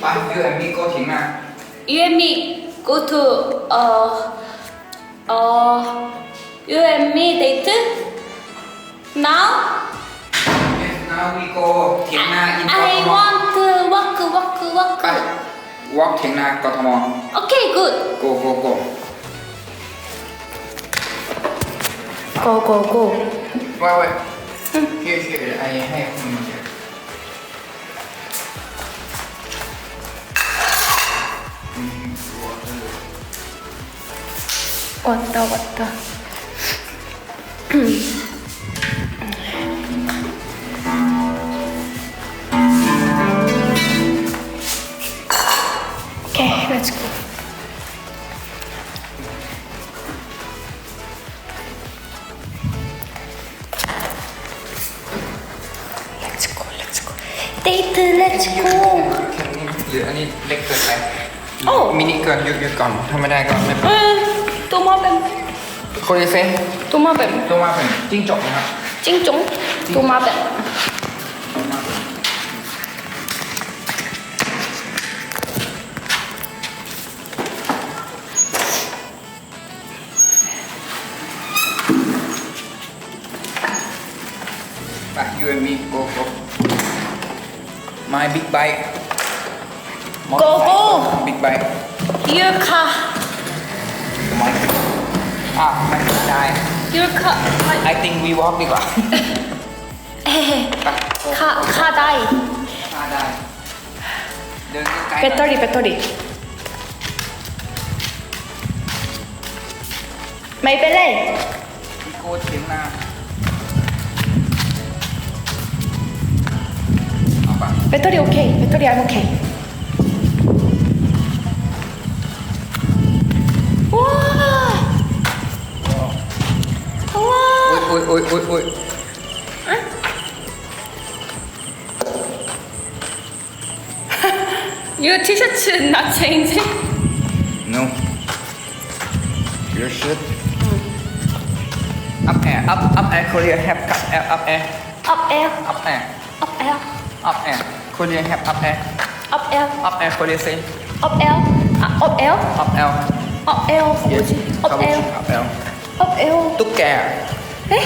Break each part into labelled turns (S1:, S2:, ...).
S1: ไปยูแอนมี่โกถิงนา
S2: You and me go to uh uh you and me date now
S1: Yes now we go เถียงนาอินกท
S2: I
S1: ม
S2: want to walk walk
S1: ไป
S2: walk
S1: walk เถียงนากทม
S2: Okay good
S1: go go go
S2: go go go
S1: ว่าไว้เฮียเฮียไอให้คุณเดี๋ยวอื
S2: 왔다 왔다
S1: ตัวมาเป็
S2: น
S1: คนเซนตัวมาเป็นตัวมาเป็นจิ้งจกนะครับ
S2: จิ้งจงตัวมาเป็น
S1: ไป you and me go go my big bike
S2: Go go
S1: big bike
S2: เย
S1: อะค่ะ ข้าวได้
S2: You cut
S1: like think we walk ดีกว่าค่า
S2: ค่าได้า
S1: ได้ เดินไกลเป็
S2: ดตอรีเป็ดตอรี
S3: ไม่เป็นไร
S1: พี่โกเถียงนาเป
S2: ตเตอรีโอเคเปตด
S1: ตอรี
S2: I'm
S1: โอเค ওই
S2: ওই ওই Your t-shirt's not changing.
S1: No. Your shirt. Up air, up, up air, Korea have up air, up air.
S2: Up air.
S1: Up air.
S2: Up air.
S1: Up air. Korea have up air.
S2: Up air.
S1: Up air, Korea say.
S2: Up air. Up air.
S1: Up air.
S2: Up air. Yes. Up air.
S1: Up air.
S2: Up air.
S1: Tuk kè. แก
S2: 에?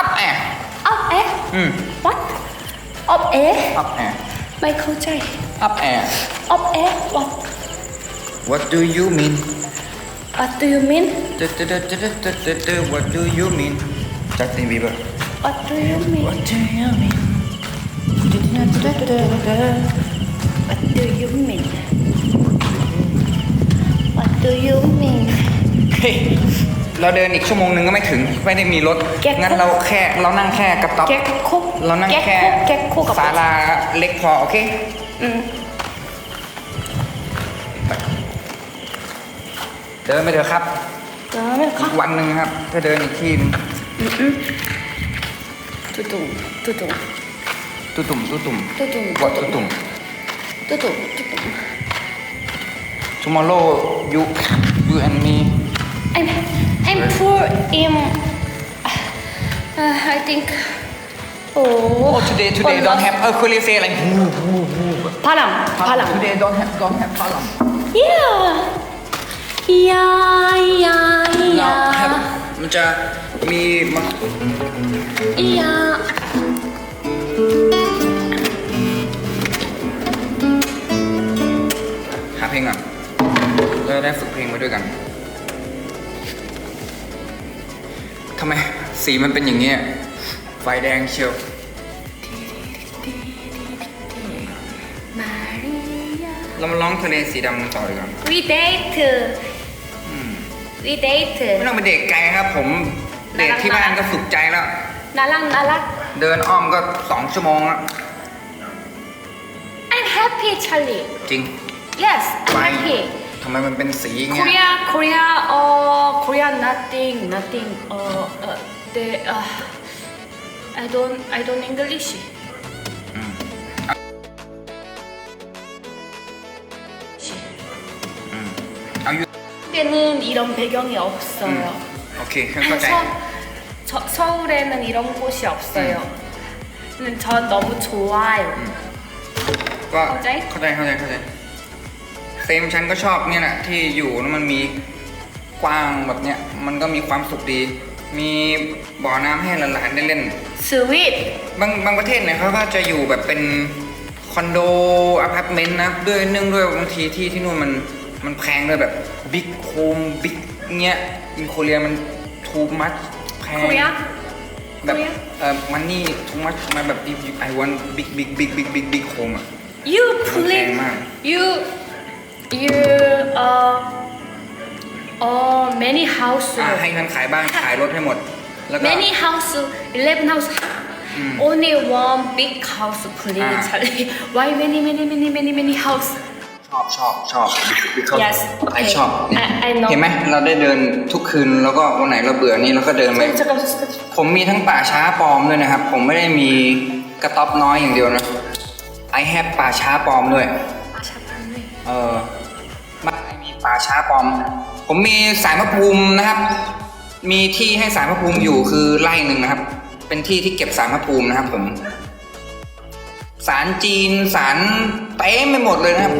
S1: up air
S2: Up air?
S1: อืม
S2: What? Up air?
S1: up air
S2: Michael J.
S1: up air
S2: Up air? What?
S1: what do you mean
S2: What do you mean?
S1: ตึ๊ดตึ๊ดตึ๊ดตึ๊ดตึ๊ดตึ๊ด what do you mean Justin Bieber
S2: What do you mean?
S1: what do you mean
S2: What do you mean? What do you mean?
S1: เฮ้ย เราเดินอีกชั่วโมงนึงก็ไม่ถึงไม่ได้มีรถงั้นเราแค่เรานั่งแค่กับต๊อบ
S2: แก๊คุก
S1: เรานั่งแก๊กแค่
S2: คุกแก๊
S1: กคุ
S2: กกับศา
S1: ลาเล็กพอโอเค
S2: อืม
S1: เดินไปเถอะครับ
S2: เดินไม่
S1: ค่ะ
S2: อี
S1: วันหนึ่งครับ ถ้าเดินอีกทีหนึง
S2: ตุ่ตุ่ม
S1: ตุ่ตุ่มตุ่ตุ่ม
S2: ตุ่
S1: ตุ่มตุ่ตุ่ม
S2: กดตุ่ตุ่
S1: มตุ่ตุ่มตุ่
S2: ตุ่มชูมอลโล
S1: ยูยูแอนมีไอ้แม่ I'm poor in. Uh, I think. Oh. Oh, today, today don't have. Uh,
S2: Coliseo, like. Move, move, move. Palam, Palam.
S1: Today don't have, don't have Palam.
S2: Yeah. Yeah, yeah,
S1: yeah. No, have, มันจะมีมะ
S2: Yeah.
S1: หาเพลงอะเราได้ฝึกเพลงมาด้วยกัน ทำไม สีมันเป็นอย่างเงี้ย ไฟแดงเชียว เรามาร้องทะเลสีดำกันต่อดีกว่า
S2: We date We date
S1: ไม่ต้องไปเด็กไกลครับ ผม เด็กที่บ้านก็สุขใจแล้ว
S2: น่ารักน่ารัก
S1: เดินอ้อมก็สองชั่วโมงแล้ว
S2: I'm happy Charlie
S1: จริง
S2: Yes I'm happy
S1: ทำไมมันเป็นสีอย่างเงี้ย
S2: Korea, Korea, uh, Korea, nothing, nothing. Uh, uh, they, uh, I don't, I don't English.
S1: เอาอยู่
S2: 한국에는 이런 배경이 없어요.
S1: โอเคเข้าใจ
S2: 서, 저, 서울에는 이런 곳이 없어요. 근데 전 너무 좋아요.
S1: ก็
S2: เข้าใจ
S1: เข้าใจเข้าใจ เข้าใจเซมฉันก็ชอบเนี่ยแหละที่อยู่แล้วมันมีกว้างแบบเนี้ยมันก็มีความสุขดี มีบ่อน้ำให้หลานๆได้เล่น
S2: sweet
S1: บางบางประเทศเนี่ยเขาก็จะอยู่แบบเป็นคอนโดอพาร์ตเมนต์นะด้วยเนื่องด้วยบางทีที่ที่นู่นมันมันแพงด้วยแบบบิ๊กโฮมบิ๊กเงี้ยอินโคเรียมันทูมัชแพง
S2: Korea
S1: แบบ
S2: Korea
S1: เอ่อมันนี่ทูมัชมาแบบ if you- I want big big big big big big home อะ
S2: you
S1: มันแพ
S2: please
S1: งมาก
S2: you you uh uh many house
S1: อ่าให้ฉันขายบ้านขายรถให้หมด แล้วก็
S2: many house 11 house only one big house please
S1: อ่า
S2: Charlie why many many many many many house
S1: ชอบชอบชอบ
S2: Yes,
S1: ไอ
S2: okay.
S1: ชอบเนี่ย
S2: I- I know.
S1: เห็นไหมเราได้เดินทุกคืนแล้วก็วันไหนเราเบื่อนี่เราก็เดินไป
S2: 잠깐 잠깐
S1: ผมมีทั้งป่าช้าปลอมด้วยนะครับ ผมไม่ได้มีกระต๊อบน้อยอย่างเดียวนะ I have ป่าช้าปลอมด้วย
S2: 아 잠깐만
S1: เออบ้านมีป่า ช้าปลอม ผมมีสายพระภูมินะครับ มีที่ให้สายพระภูมิอยู่คือไร่หนึ่งนะครับ เป็นที่ที่เก็บสารพระภูมินะครับ ผม สารจีนสารเต็มไปหมดเลยนะครับ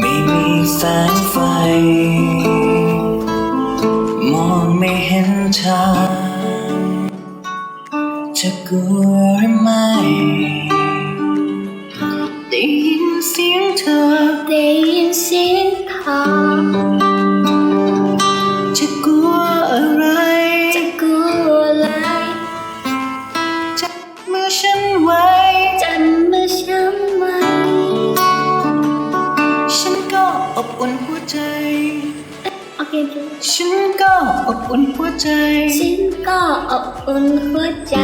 S4: ไม่มีแสงไฟ กลัวหรือไม่ อบอุ่นหัวใจ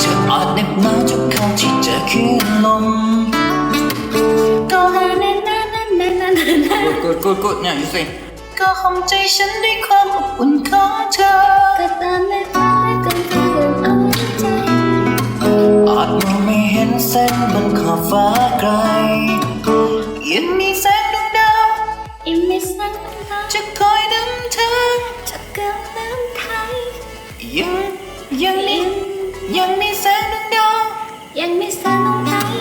S4: เธออาจเน็บหนาวทุกครั้งที่เจอคลื่นลม
S2: ก็หาแน่นนานแน่นนาน
S1: กดกดกดเนี่ยอยู่สิ
S4: ก็หอมใจฉันด้วยความอบอุ่นของเธอ
S2: ก็ตามไม่ฟ้กันเกินเอา
S4: ใจอาจมองไม่เห็นเส้นบนขอบฟ้าไกลยังมีแสงดวงดาว
S2: ยังมีแสงดวงด
S4: จะคอยนำเธอ
S2: กับเงไท
S4: ย ยังยังมียังมีแสงดวงยังมี
S2: สาวน้อย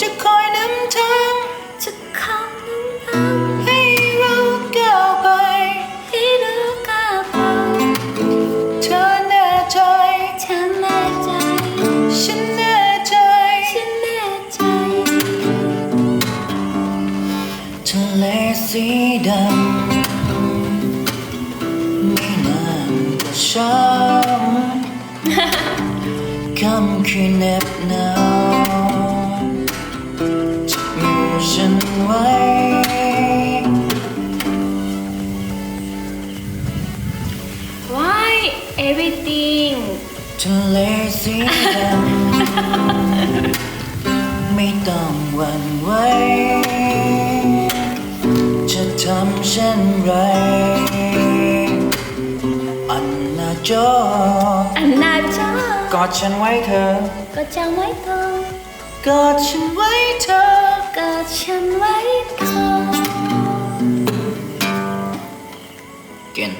S4: จะคอยนำทาง
S2: จะเข้าน้ำน้ำ
S4: ให้เราก้าวไป
S2: ให้เรืกับ
S4: เราเธอแน่ใจ
S2: ฉันแน่ใจ
S4: ฉันแน่ใจ
S2: ฉันแน่ใจ
S4: ทะเลสีดำ ช้ำค่ำคืนเหน็บหนาวจับมือฉันไว้
S2: Why everything
S4: ทะเลสีดำไม่ต้องหวั่นไหวจะทำเช่นไรอั
S2: cho. Anh
S4: nào cho. Có chân quay thơ. Có chân quay thơ.
S2: Có chân quay thơ. Có
S1: chân quay thơ.
S2: Again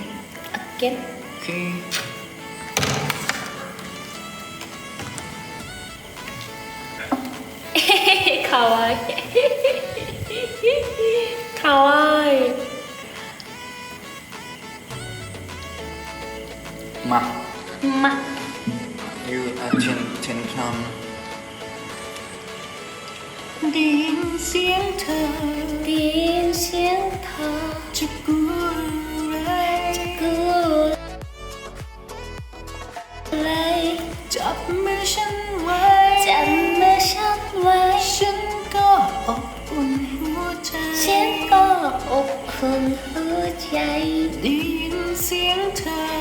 S2: again à, khi. Kawaii. Kawaii. มา
S1: มา you attention
S4: ได้ยินเสียงเธอได้ยินเสียงเธอจะกลัวอะไรจะกลัวอะไรจับมือฉันไว้จับมือฉันไว้ฉันก็อบอุ่นหัวใจ
S2: ฉันก็อบอุ่นหัวใจ
S4: ได้ยินเสียงเธอ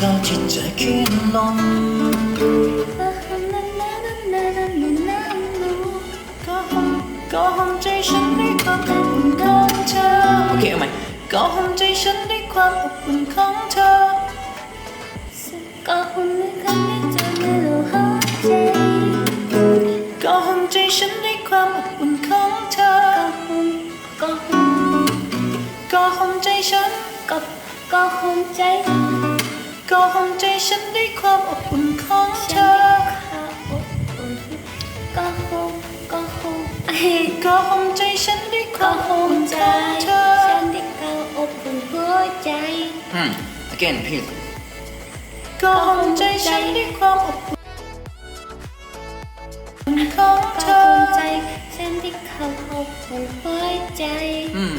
S4: หนาวทุกคราที่ใจขึ้นลงก็ห้องใจฉันด้วยความอบอุ่นของเธอโอเคเอาใหม่ก็ห้องใจฉันด้วยความอบอุ่นของเธอ
S2: ก็หุ่นกันไม่เจอไม่รู้หัวใจ
S4: ก็ห้องใจฉันด้วยความอบอุ่นของเธอ
S2: ก็ห้อง
S4: ก็ห้องใจฉัน
S2: ก็ก็หุ่นใจ
S4: ก็ห้องใจฉันด้วยความอบอุ่นของเธอ
S2: ก็หุ่นก็หุ่นไอ้
S4: ก็ห้องใจฉันด้วยค
S2: ก็
S4: วามอบอุ่น
S2: ใจ
S4: ของเธอ
S2: ฉันได้ก็อบอุ่นหัวใจ
S1: อืม again please
S4: ก็ห้องใจฉันด้วยความอบอุ่นของ
S2: ก็
S4: เธ
S2: ค
S4: อน
S2: ใจฉันได้ก็อบอุ่นหัวใจ
S1: อืม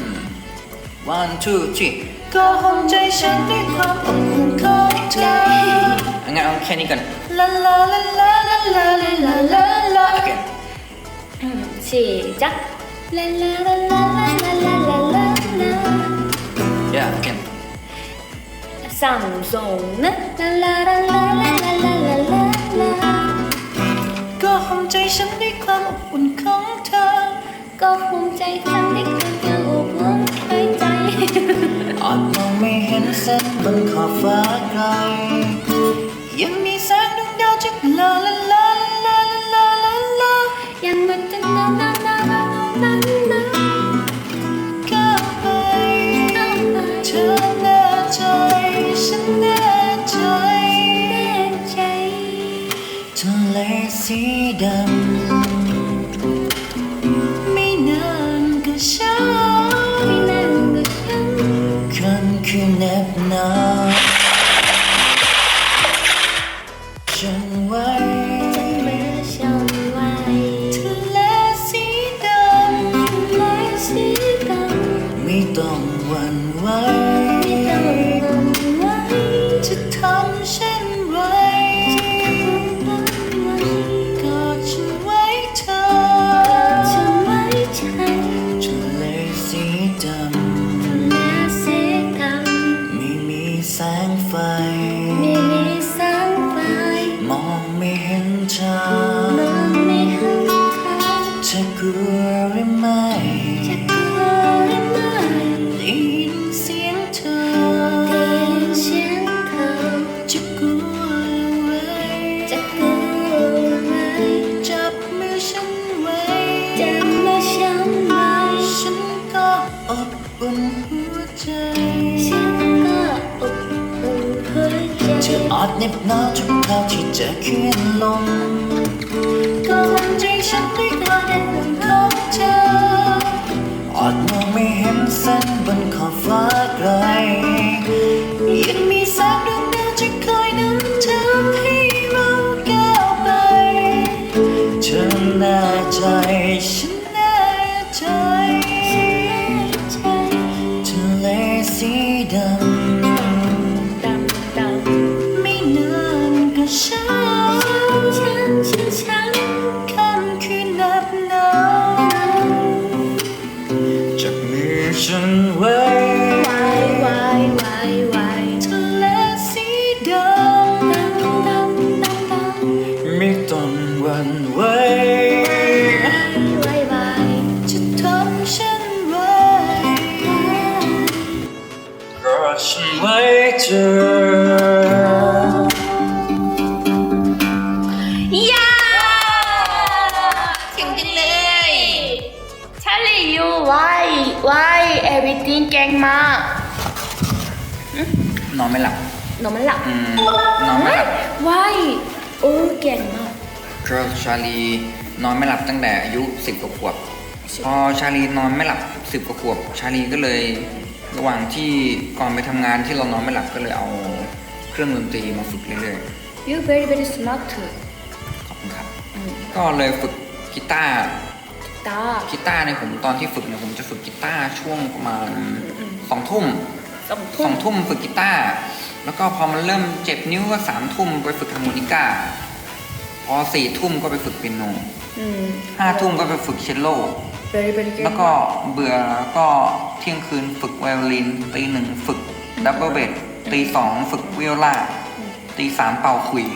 S1: one two three
S4: ก็ห้องใจฉันด้วยความอบอุ่นของ
S1: งั้นเอาแค่นี้ก่อน again
S2: 시작 랄라랄라랄라랄라
S1: yeah again
S2: 삼성은 랄라랄라랄라랄라
S4: ก็หอมใจฉันด้วยความอบอุ่นของเธอ
S2: ก็ภูมใจทำได้เพียงอางอบอุ่นไว้ใจ
S4: อาจมองไม่เห็น ส้นบนขอบฟ้าไกลยังมีแสงดวงดาวจะลาลาลาลาลาลาลา
S2: ยังม่ถึงนานานานานานา
S4: ก้าวไป
S2: เอาไป
S4: เธอแน่ใจฉันแน่ใจ
S2: แน่ใจ
S4: ทะเลสีดำ mar.
S2: จะอ
S4: ดเน็บ
S2: ห
S4: นาวทุกคราวที่จะขึ้นลมก็หวังใจฉันด้วยกามอบอุ่นของเธอ ocean นอนไม่หลั
S1: บ
S2: นอนไม่หลับ
S1: อืมนอนไม่หลับ
S2: why โอ้เก่งมาก
S1: ก็ชาลีนอนไม่หลับตั้งแต่อายุสิบกว่าขวบ พอชาลีนอนไม่หลับสิบกว่าขวบ ชาลีก็เลยระหว่างที่ก่อนไปทำงานที่เรานอนไม่หลับก็เลยเอาเครื่องดนตรีมาฝึกเรื่อย
S2: you very very smart
S1: ๆก็เลยฝึกกีตาร์
S2: ตา
S1: กีตาร์เนี่ยผมตอนที่ฝึกเนี่ยผมจะฝึกกีตาร์ช่วงประมาณสองทุ่ม
S2: สอง
S1: ส
S2: ทุ่
S1: อ
S2: ม
S1: งทุ่มฝึกกีตาร์แล้วก็พอมันเริ่มเจ็บนิ้วก็สามทุ่มไปฝึกฮาร์โมนิก้า พอสี่ทุ่มก็ไปฝึกเปียโน
S2: อืม
S1: ห้าทุ่มก็ไปฝึกเชลโล
S2: very very good
S1: แล้วก็เบื่อก็เที่ยงคืนฝึกไวโอลินตีหนึ่งฝึกดับเบิลเบสตีสองฝึกวิโอลาตีสามเป่าคุย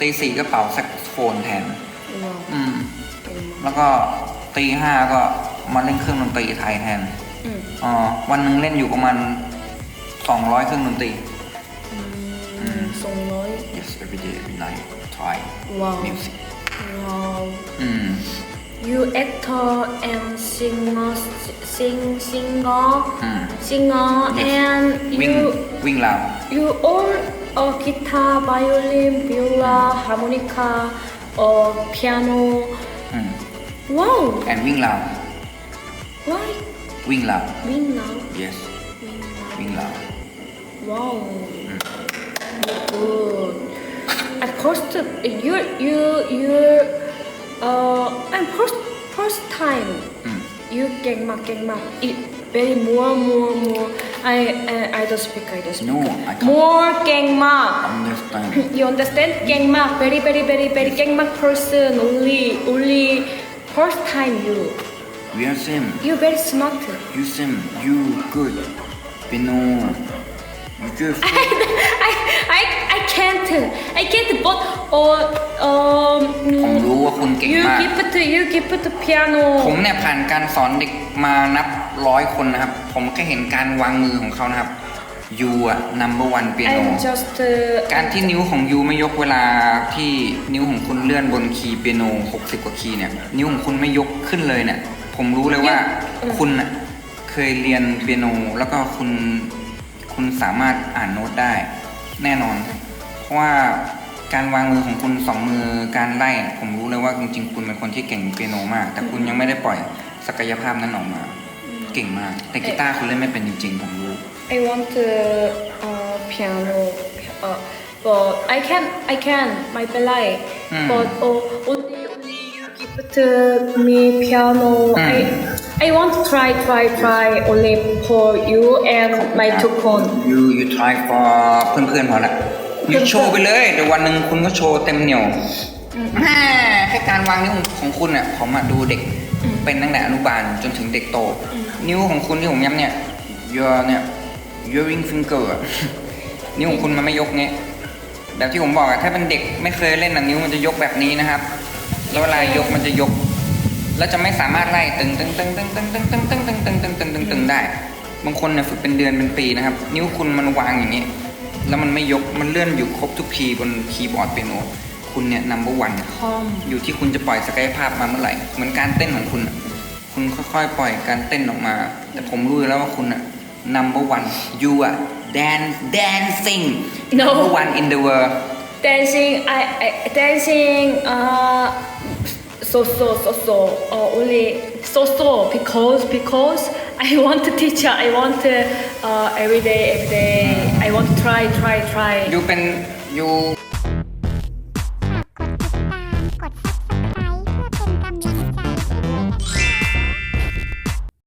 S1: ตีสี่ก็เป่าแซกโซโฟนแทน
S2: ว้าว
S1: อืมแล้วก็ตีห้าก็มาเล่นเครื่องดนตรีไทยแทน
S2: อืม
S1: อ๋อวันหนึ่งเล่นอยู่ประมาณสองร้อยเครื่องดนตรี
S2: อืม สองร้อย
S1: yes every day every night try
S2: ว้าว
S1: music
S2: ว้าว
S1: อืม
S2: you actor and singer sing singer
S1: อืม
S2: singer
S1: Yes.
S2: and
S1: วิ่ง
S2: you
S1: วิ่งราว
S2: you all uh, guitar violin viola harmonica or piano
S1: อืม
S2: wow
S1: แอนวิ่งราว
S2: why
S1: วิ่งราว
S2: win now
S1: yes
S2: win now
S1: วิ่งราว
S2: Wow. Good. At first, you you you uh and first first time
S1: อืม
S2: you เก่งมากเก่งมาก it very more more more I I I don't speak I don't speak
S1: no I can't
S2: more เก่งมาก
S1: understand
S2: you understand เก่งมาก very very very very เก่งมาก person only only first time you
S1: We are same
S2: you very smart
S1: you same you good piano you good
S2: I I I can't I can't but uh um
S1: ผมรู้ว่าคุณเก่ง
S2: you
S1: มาก
S2: give it you give it piano
S1: ผมเนี่ยผ่านการสอนเด็กมานับร้อยคนนะครับ ผมแค่เห็นการวางมือของเขานะครับยูอะ number one piano
S2: I'm just uh,
S1: การที่นิ้วของยูไม่ยกเวลาที่นิ้วของคุณเลื่อนบนคีย์เปียโน 60 กว่าคีย์เนี่ย นิ้วของคุณไม่ยกขึ้นเลยเนี่ย ผมรู้เลยว่า
S2: เออ
S1: คุณอะเคยเรียนเปียโนแล้วก็คุณคุณสามารถอ่านโน้ตได้ แน่นอน เพราะว่าการวางมือของคุณสองมือการไล่อะผมรู้เลยว่าจริงๆ คุณเป็นคนที่เก่งเปียโนมาก แต่คุณยังไม่ได้ปล่อยศักยภาพนั้นออกมา เก่งมาก แต่กีตาร์คุณเล่นไม่เป็นจริงๆผมรู้
S2: I want uh, uh piano uh, but I can I can my belai
S1: Hmm.
S2: but uh, only only you give it to me piano
S1: Hmm.
S2: I I want to try try try only for you and my two phone
S1: ยูยูทาย for เพื่อนๆพอละยูโชว์ไปเลยเดี๋ยววันหนึ่งคุณก็โชว์เต็มเหนียวแม่แค่การวางนิ้วของคุณเนี่ยผมอะดูเด็กเป็นตั้งแต่อนุบาลจนถึงเด็กโต นิ้วของคุณที่ผมย้ำเนี่ย your เนี่ย your ring finger อะ นิ้วของคุณมันไม่ยกเงี้ยแบบที่ผมบอกอะถ้าเป็นเด็กไม่เคยเล่นอะนิ้วมันจะยกแบบนี้นะครับ แล้วเวลายกมันจะยก แล้วจะไม่สามารถไล่ตึงตึงตึงตึงตึงตึงตึงตึงตึงตึงตึงตึงตึงตึงได้ บางคนเนี่ยฝึกเป็นเดือนเป็นปีนะครับ นิ้วคุณมันวางอย่างนี้ แล้วมันไม่ยกมันเลื่อนอยู่ครบทุกคีย์บนคีย์บอร์ดเปียโนคุณเนี่ย number one
S2: home
S1: อยู่ที่คุณจะปล่อยศักยภาพมาเมื่อไหร่เหมือนการเต้นของคุณ คุณค่อยๆ ปล่อยการเต้นออกมา แต่ผมรู้แล้วว่าคุณอะ number one you อะ dance dancing number one in the world
S2: dancing I, I dancing uh so so so so uh, only so so because because I want to teach I want to uh every day every day I want to try try try
S1: ยูเป็นยู